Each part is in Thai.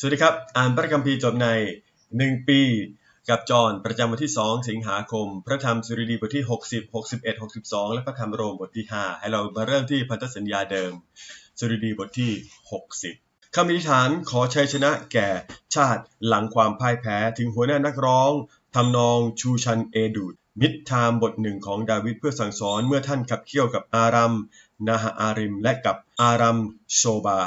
สวัสดีครับ อ่านพระคัมภีร์จบใน 1 ปี กับจอห์นประจำวันที่ 2 สิงหาคม พระธรรมสุริดีบทที่ 60 61 62 และพระธรรมโรมบทที่ 5 ให้เรามาเริ่มที่พันธสัญญาเดิม สุริดีบทที่ 60คำอธิษฐานขอชัยชนะแก่ชาติหลังความพ่ายแพ้ถึงหัวหน้านักร้องทำนองชูชันเอดูดมิดไทม์บทหนึ่งของดาวิดเพื่อสั่งสอนเมื่อท่านขับเคี่ยวกับอารัมนาฮาอาริม และกับอารัมโชบา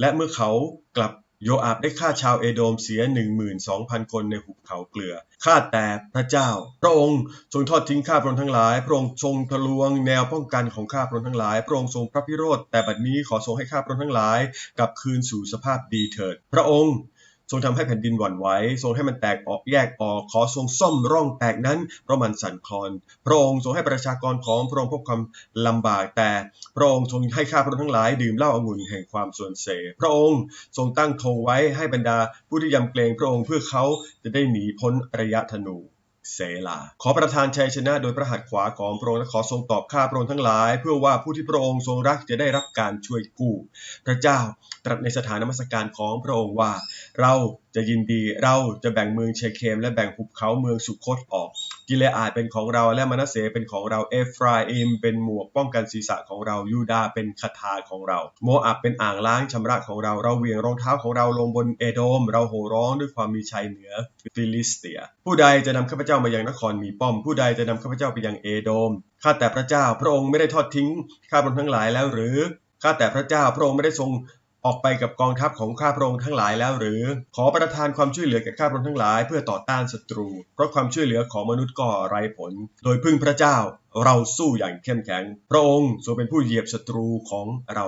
และเมื่อเขากลับ โยอาบได้ฆ่าชาวเอโดมเสีย12,000คนในหุบเขาเกลือ ข้าแต่พระเจ้า พระองค์ทรงทอดทิ้งข้าพระองค์ทั้งหลาย พระองค์ทรงทะลวงแนวป้องกันของข้าพระองค์ทั้งหลาย พระองค์ทรงพระพิโรธ แต่บัดนี้ขอทรงให้ข้าพระองค์ทั้งหลายกลับคืนสู่สภาพดีเถิด พระองค์ ทรงทำให้แผ่นดินหวั่นไหวทรงให้มันแตกออกแยกออกขอทรงซ่อมร่องแตกนั้นเพราะมันสั่นคลอน พระองค์ทรงให้ประชากรของพระองค์พบความลำบากแต่ พระองค์ทรงให้ข้าพระองค์ทั้งหลายดื่มเหล้าองุ่นแห่งความส่วนเสพระองค์ทรงตั้งธงไว้ให้บรรดาผู้ที่ยำเกรงพระองค์เพื่อเขาจะได้หนีพ้นระยะธนู เซลา ขอประทานชัยชนะโดยพระหัตถ์ขวาของพระองค์และขอทรงตอบข้าพระองค์ทั้งหลาย เพื่อว่าผู้ที่พระองค์ทรงรักจะได้รับการช่วยกู้ พระเจ้าตรัสในสถานนมัสการของพระองค์ว่า เราจะยินดีเราจะแบ่งเมืองเชเคม และแบ่งหุบเขาเมืองสุคตออก กิเลอาดเป็นของเราและมนาเสเป็นของเราเอฟราอิมเป็นหมวกป้องกันศีรษะของเรายูดาเป็นคาถาของเรา โมอับเป็นอ่างล้างชำระของเราเราเหวี่ยงรองเท้าของเราลงบนเอโดม เราโห่ร้องด้วยความมีชัยเหนือฟิลิสเตีย ผู้ใดจะนำข้าพเจ้ามายังนครมีป้อม ผู้ใดจะนำข้าพเจ้าไปยังเอโดมข้าแต่พระเจ้าพระองค์ไม่ได้ทอดทิ้งข้าพระทั้งหลายแล้วหรือข้าแต่พระเจ้าพระองค์ไม่ได้ทรง ออกไปกับกองทัพของข้าพระองค์ทั้งหลายแล้วหรือ ขอประทานความช่วยเหลือแก่ข้าพระองค์ทั้งหลาย เพื่อต่อต้านศัตรู เพราะความช่วยเหลือของมนุษย์ก็ไร้ผล โดยพึ่งพระเจ้าเราสู้อย่างเข้มแข็ง พระองค์ทรงเป็นผู้เหยียบศัตรูของเรา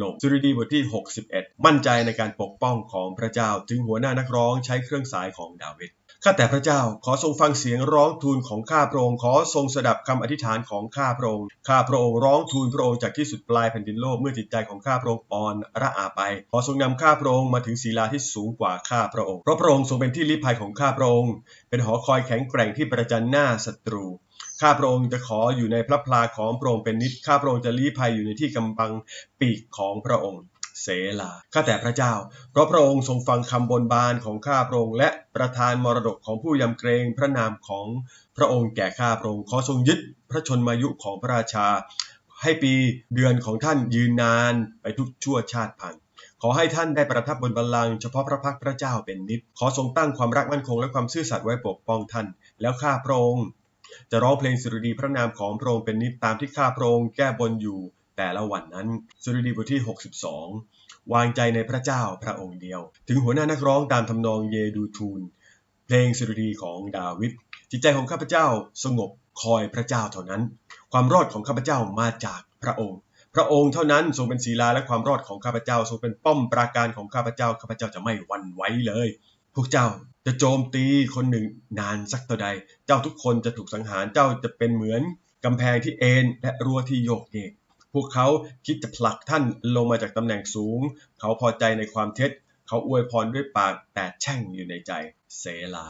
ลงสุริดีบทที่ 61 มั่นใจในการปกป้องของพระเจ้า ถึงหัวหน้านักร้องใช้เครื่องสายของดาวิด ข้าแต่พระเจ้าขอทรงฟังเสียงร้องทูลของข้าพระองค์ขอทรงสดับคำอธิษฐานของข้าพระองค์ข้าพระองค์ร้องทูลพระองค์จากที่สุดปลายแผ่นดินโลกเมื่อจิตใจของข้าพระองค์อ่อนระอาไปขอทรงนำข้าพระองค์มาถึงศีลาที่สูงกว่าข้าพระองค์เพราะพระองค์ทรงเป็นที่ลี้ภัยของข้าพระองค์เป็นหอคอยแข็งแกร่งที่ประจันหน้าศัตรูข้าพระองค์จะขออยู่ในพระพลาของพระองค์เป็นนิจข้าพระองค์จะลี้ภัยอยู่ในที่กำบังปีกของพระองค์ เสลา ข้าแต่พระเจ้า เพราะพระองค์ทรงฟังคำบนบานของข้าพระองค์และประทานมรดกของผู้ยำเกรงพระนามของพระองค์แก่ข้าพระองค์ขอทรงยึดพระชนมายุของพระราชา ให้ปีเดือนของท่านยืนนานไปทุกชั่วชาติพันธุ์ขอให้ท่านได้ประทับบนบัลลังก์เฉพาะพระพักพระเจ้าเป็นนิจขอทรงตั้งความรักมั่นคงและความซื่อสัตย์ไว้ปกป้องท่าน แล้วข้าพระองค์จะร้องเพลงสุรดีพระนามของพระองค์เป็นนิจตามที่ข้าพระองค์แก้บนอยู่ แต่ละวันนั้นสุดีบทที่ 62 วางใจในพระเจ้าพระองค์เดียว ถึงหัวหน้านักร้องตามทำนองเยดูทูล เพลงสุดีของดาวิดจิตใจของข้าพเจ้าสงบคอยพระเจ้าเท่านั้น ความรอดของข้าพเจ้ามาจากพระองค์ พระองค์เท่านั้นทรงเป็นศีลาและความรอดของข้าพเจ้าทรงเป็นป้อมปราการของข้าพเจ้าข้าพเจ้าจะไม่หวั่นไหวเลย พวกเจ้าจะโจมตีคนหนึ่งนานสักเท่าใด เจ้าทุกคนจะถูกสังหารเจ้าจะเป็นเหมือนกำแพงที่เอ็นและรั้วที่โยกเยก พวกเขาคิดจะผลักท่านลงมาจากตำแหน่งสูง เขาพอใจในความเท็จ เขาอวยพรด้วยปากแต่แช่งอยู่ในใจเสลา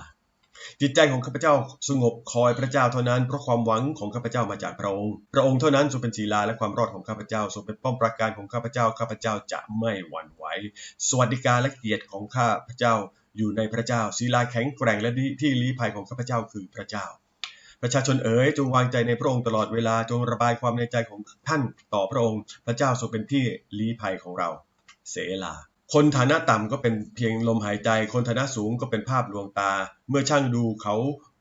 จิตใจของข้าพเจ้าสงบคอยพระเจ้าเท่านั้นเพราะความหวังของข้าพเจ้ามาจากพระองค์ พระองค์เท่านั้นทรงเป็นศีลาและความรอดของข้าพเจ้าทรงเป็นป้อมปราการของข้าพเจ้าข้าพเจ้าจะไม่หวั่นไหวสวัสดิการและเกียรติของข้าพเจ้าอยู่ในพระเจ้าศีลาแข็งแกร่งและที่ลี้ภัยของข้าพเจ้าคือพระเจ้า ประชาชนเอ๋ยจงวางใจในพระองค์ตลอดเวลาจงระบายความในใจของท่านต่อพระองค์ พระเจ้าทรงเป็นที่ลี้ภัยของเรา เสลาคนฐานะต่ำก็เป็นเพียงลมหายใจ คนฐานะสูงก็เป็นภาพลวงตา เมื่อช่างดูเขา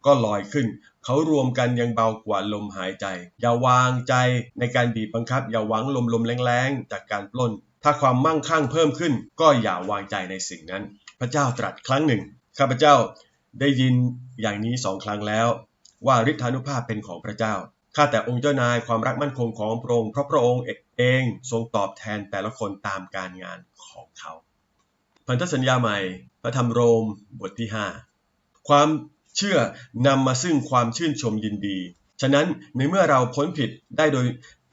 ก็ลอยขึ้น เขารวมกันยังเบากว่าลมหายใจ อย่าวางใจในการบีบบังคับ อย่าหวังลมลมแรงๆ จากการปล้น ถ้าความมั่งคั่งเพิ่มขึ้น ก็อย่าวางใจในสิ่งนั้น พระเจ้าตรัสครั้งหนึ่ง ข้าพเจ้าได้ยินอย่างนี้สองครั้งแล้ว ว่าฤทธานุภาพเป็นของพระเจ้า ข้าแต่องค์เจ้านายความรักมั่นคงของพระองค์เพราะพระองค์เองทรงตอบแทนแต่ละคนตามการงานของเขา พันธสัญญาใหม่ พระธรรมโรมบทที่ 5 ความเชื่อนำมาซึ่งความชื่นชมยินดี ฉะนั้นในเมื่อเราพ้นผิดได้โดย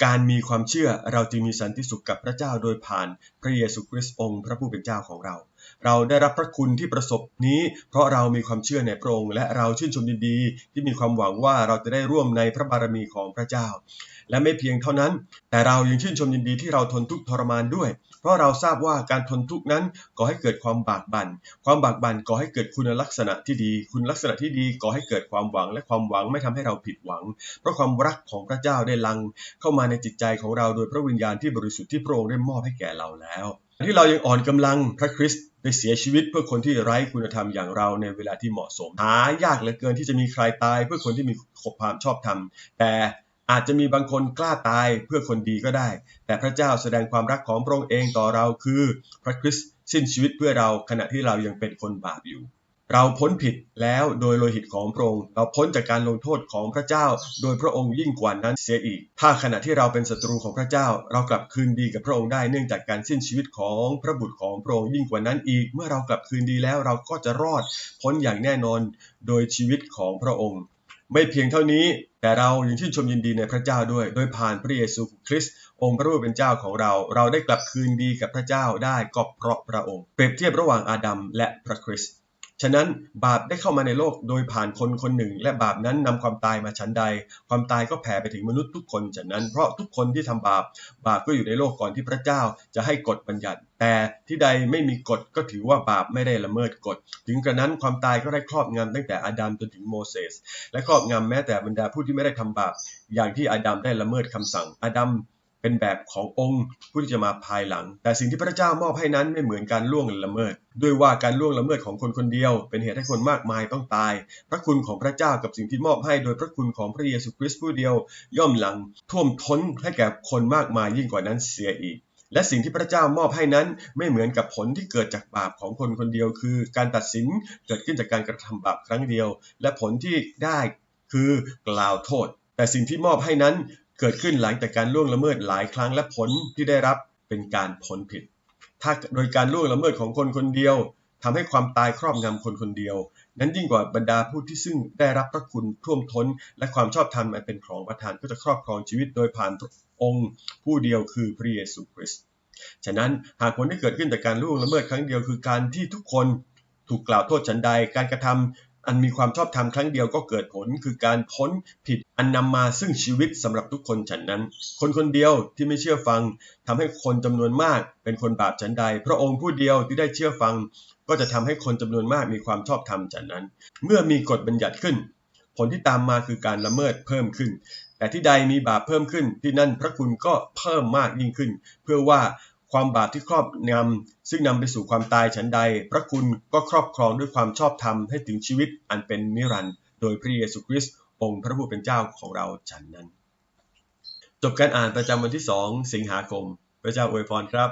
การมีความเชื่อเราจึงมีสันติสุขกับพระเจ้าโดยผ่านพระเยซูคริสต์องค์ พระผู้เป็นเจ้าของเรา เราได้รับพระคุณที่ประสบนี้ เพราะเรามีความเชื่อในพระองค์และเราชื่นชมยินดีที่มีความหวังว่าเราจะได้ร่วมในพระบารมีของพระเจ้า และไม่เพียงเท่านั้น แต่เรายังชื่นชมยินดีที่เราทนทุกข์ทรมานด้วย ราะเราทราบว่าการทนทุกข์นั้นก่อให้เกิดความบากบัน่น ความบากบั่นก่อให้เกิดคุณลักษณะที่ดี คุณลักษณะที่ดีก่อให้เกิดความหวัง และความหวังไม่ทำให้เราผิดหวัง เพราะความรักของพระเจ้าได้ลัง เข้ามาในจิตใจของเราโดยพระวิญญาณที่บริสุทธิ์ที่พระองค์ได้มอบให้แก่เราแล้วที่เรายังอ่อนกำลังพระคริสต์ได้เสียชีวิตเพื่อคนที่ไร้คุณธรรมอย่างเราในเวลาที่เหมาะสมหายากเหลือเกินที่จะมีใครตายเพื่อคนที่มีความชอบธรรมแต่ อาจจะมีบางคนกล้าตายเพื่อคนดีก็ได้ แต่พระเจ้าแสดงความรักของพระองค์เองต่อเราคือ พระคริสต์สิ้นชีวิตเพื่อเราขณะที่เรายังเป็นคนบาปอยู่ เราพ้นผิดแล้วโดยโลหิตของพระองค์ เราพ้นจากการลงโทษของพระเจ้า โดยพระองค์ยิ่งกว่านั้นเสียอีก ถ้าขณะที่เราเป็นศัตรูของพระเจ้า เรากลับคืนดีกับพระองค์ได้เนื่องจากการสิ้นชีวิตของพระบุตรของพระองค์ยิ่งกว่านั้นอีก เมื่อเรากลับคืนดีแล้วเราก็จะรอดพ้นอย่างแน่นอน โดยชีวิตของพระองค์ ไม่เพียงเท่านี้ แต่เรายังชื่นชมยินดีในพระเจ้าด้วย โดยผ่านพระเยซูคริสต์องค์พระผู้เป็นเจ้าของเรา เราได้กลับคืนดีกับพระเจ้าได้ก็เพราะพระองค์ เปรียบเทียบระหว่างอาดัมและพระคริสต์ ฉะนั้นบาปได้เข้ามาในโลกโดยผ่านคนคนหนึ่ง และบาปนั้นนำความตายมาชั้นใด ความตายก็แผ่ไปถึงมนุษย์ทุกคนฉะนั้นเพราะทุกคนที่ทำบาป บาปก็อยู่ในโลกก่อนที่พระเจ้าจะให้กฎบัญญัติ แต่ที่ใดไม่มีกฎก็ถือว่าบาปไม่ได้ละเมิดกฎ ถึงกระนั้นความตายก็ได้ครอบงำตั้งแต่อาดัมจนถึงโมเสสและครอบงำแม้แต่บรรดาผู้ที่ไม่ได้ทำบาป อย่างที่อาดัมได้ละเมิดคำสั่งอาดัม เป็นแบบขององค์ผู้ที่จะมาภายหลัง แต่สิ่งที่พระเจ้ามอบให้นั้นไม่เหมือนการล่วงละเมิด ด้วยว่าการล่วงละเมิดของคนคนเดียว เป็นเหตุให้คนมากมายต้องตาย พระคุณของพระเจ้ากับสิ่งที่มอบให้โดยพระคุณของพระเยซูคริสต์ผู้เดียว ย่อมหลังท่วมท้นให้แก่คนมากมายยิ่งกว่านั้นเสียอีกและสิ่งที่พระเจ้ามอบให้นั้นไม่เหมือนกับผลที่เกิดจากบาปของคนคนเดียว คือการตัดสินเกิดขึ้นจากการกระทำบาปครั้งเดียว และผลที่ได้คือกล่าวโทษ แต่สิ่งที่มอบให้นั้น เกิดขึ้นหลังจากการล่วงละเมิดหลายครั้งและผลที่ได้รับเป็นการพ้นผิด ถ้าโดยการล่วงละเมิดของคนคนเดียวทำให้ความตายครอบงำคนคนเดียว นั้นยิ่งกว่าบรรดาผู้ที่ซึ่งได้รับพระคุณท่วมท้น และความชอบธรรมอันเป็นของประทานก็จะครอบครองชีวิตโดยผ่านองค์ ผู้เดียวคือพระเยซูคริสต์ฉะนั้นหากผลที่เกิดขึ้นจากการล่วงละเมิดครั้งเดียวคือการที่ทุกคนถูกกล่าวโทษฉันใด การกระทำ อันมีความชอบธรรมครั้งเดียวก็เกิดผลคือการพ้นผิดอันนำมาซึ่งชีวิตสำหรับทุกคนฉันนั้น คนคนเดียวที่ไม่เชื่อฟังทำให้คนจำนวนมากเป็นคนบาปฉันใด พระองค์ผู้เดียวที่ได้เชื่อฟัง ก็จะทำให้คนจำนวนมากมีความชอบธรรมฉันนั้น เมื่อมีกฎบัญญัติขึ้น ผลที่ตามมาคือการละเมิดเพิ่มขึ้น แต่ที่ใดมีบาปเพิ่มขึ้น ที่นั่นพระคุณก็เพิ่มมากยิ่งขึ้น เพื่อว่า ความบาปที่ครอบงำซึ่งนำไปสู่ความตายฉันใด พระคุณก็ครอบครองด้วยความชอบธรรมให้ถึงชีวิตอันเป็นนิรันดร์โดยพระเยซูคริสต์องค์พระผู้เป็นเจ้าของเราฉันนั้น จบการอ่านประจำวันที่ 2 สิงหาคม พระเจ้าอวยพรครับ